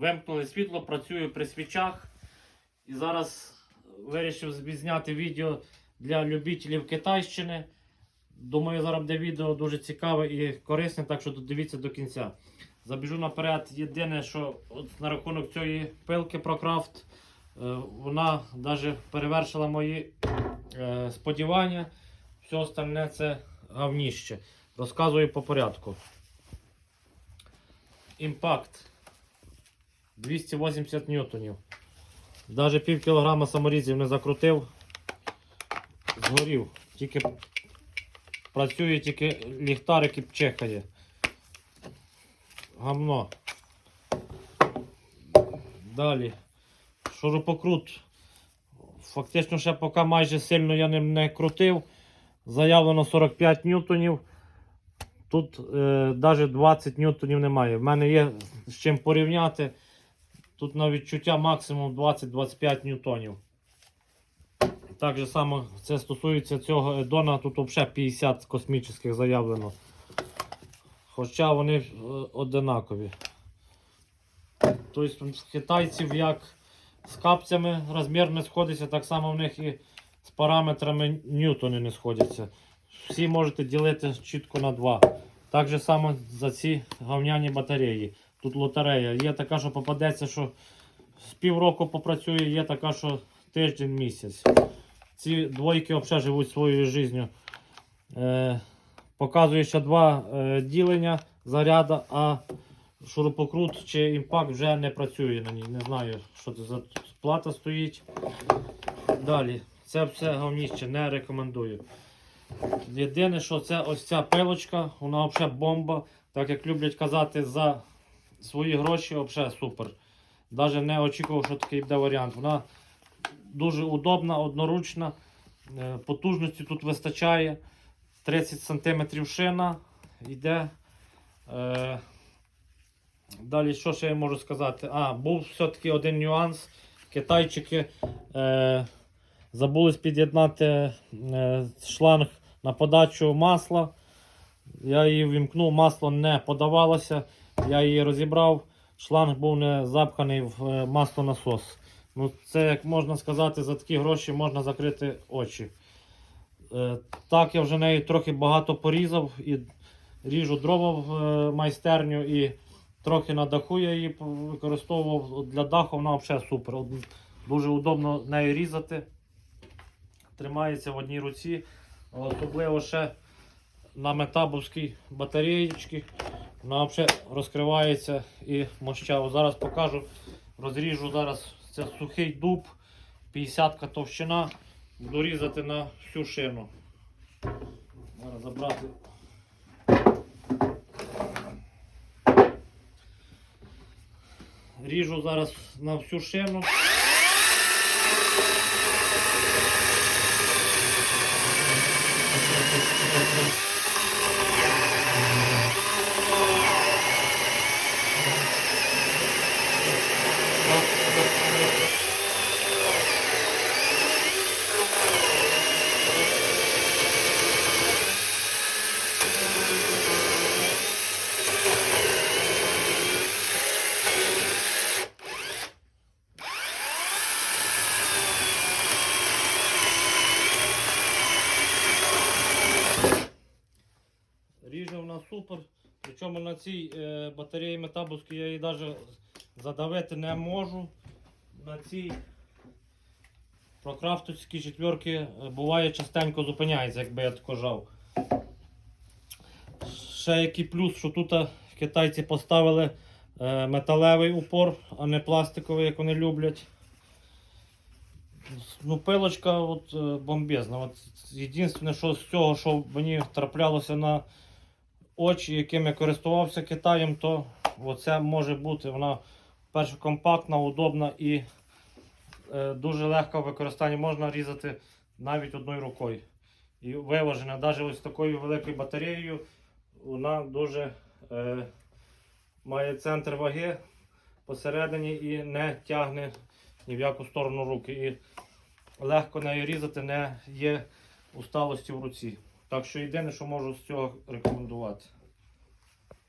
Вимкнули світло, працюю при свічах. І зараз вирішив зняти відео для любителів Китайщини. Думаю, зараз буде відео дуже цікаве і корисне, так що додивіться до кінця. Забіжу наперед. Єдине, що от на рахунок цієї пилки ProCraft, е, вона навіть перевершила мої е, сподівання. Все остальне це говніще. Розказую по порядку. Імпакт 280 ньютонів. Навіть пів кілограма саморізів не закрутив, згорів. Тільки працює тільки ліхтарик і чекає. Гамно. Далі. Шурупокрут. Фактично ще поки майже сильно я ним не крутив. Заявлено 45 ньютонів. Тут е, навіть 20 ньютонів немає. В мене є з чим порівняти. Тут на відчуття максимум 20-25 ньютонів. Так же само це стосується цього Едона, тут взагалі 50 космічних заявлено. Хоча вони е, одинакові. Тобто в китайців як з капцями розмір не сходиться, так само в них і з параметрами ньютони не сходяться. Всі можете ділити чітко на два. Так же само за ці говняні батареї. Тут лотерея. Є така, що попадеться, що з півроку попрацює, є така, що тиждень місяць. Ці двойки взагалі живуть своєю життю. Е, показує ще два е, ділення заряда, а шурупокрут чи імпакт вже не працює на ній. Не знаю, що це за плата стоїть. Далі. Це все говніще не рекомендую. Єдине, що це ось ця пилочка, вона взагалі бомба. Так як люблять казати, за свої гроші взагалі супер. Навіть не очікував, що такий буде варіант. Вона дуже удобна, одноручна. Е, Потужності тут вистачає. 30 см шина йде. Е, Далі, що ще я можу сказати? А, був все-таки один нюанс. Китайчики е, забулись під'єднати е, шланг на подачу масла. Я її вімкнув, масло не подавалося. Я її розібрав. Шланг був не запханий в е, маслонасос. Ну, це, як можна сказати, за такі гроші можна закрити очі. Е, так, я вже нею трохи багато порізав і ріжу дрова в е, майстерню і трохи на даху я її використовував для даху, вона взагалі супер. Дуже удобно нею різати. Тримається в одній руці. Особливо ще на метабовській батареєчці. Вона взагалі розкривається і мощаво. Зараз покажу, розріжу зараз це сухий дуб, 50-ка товщина. Буду різати на всю шину. Зараз забрати. Ріжу зараз на всю шину. Вона супер. Причому на цій е, батареї метабовській я її навіть задавити не можу. На цій прокрафтовській четверки е, буває частенько зупиняється, якби я тако жав. Ще який плюс, що тут е, китайці поставили е, металевий упор, а не пластиковий, як вони люблять. Ну, пилочка от, е, бомбезна. От, єдине, що з цього, що мені траплялося на очі, яким я користувався Китаєм, то оце може бути. Вона перше компактна, удобна і е, дуже легка в використанні. Можна різати навіть одною рукою. І виважена. Навіть ось такою великою батареєю вона дуже е, має центр ваги посередині і не тягне ні в яку сторону руки. І легко нею різати не є усталості в руці. Так що єдине, що можу з цього рекомендувати.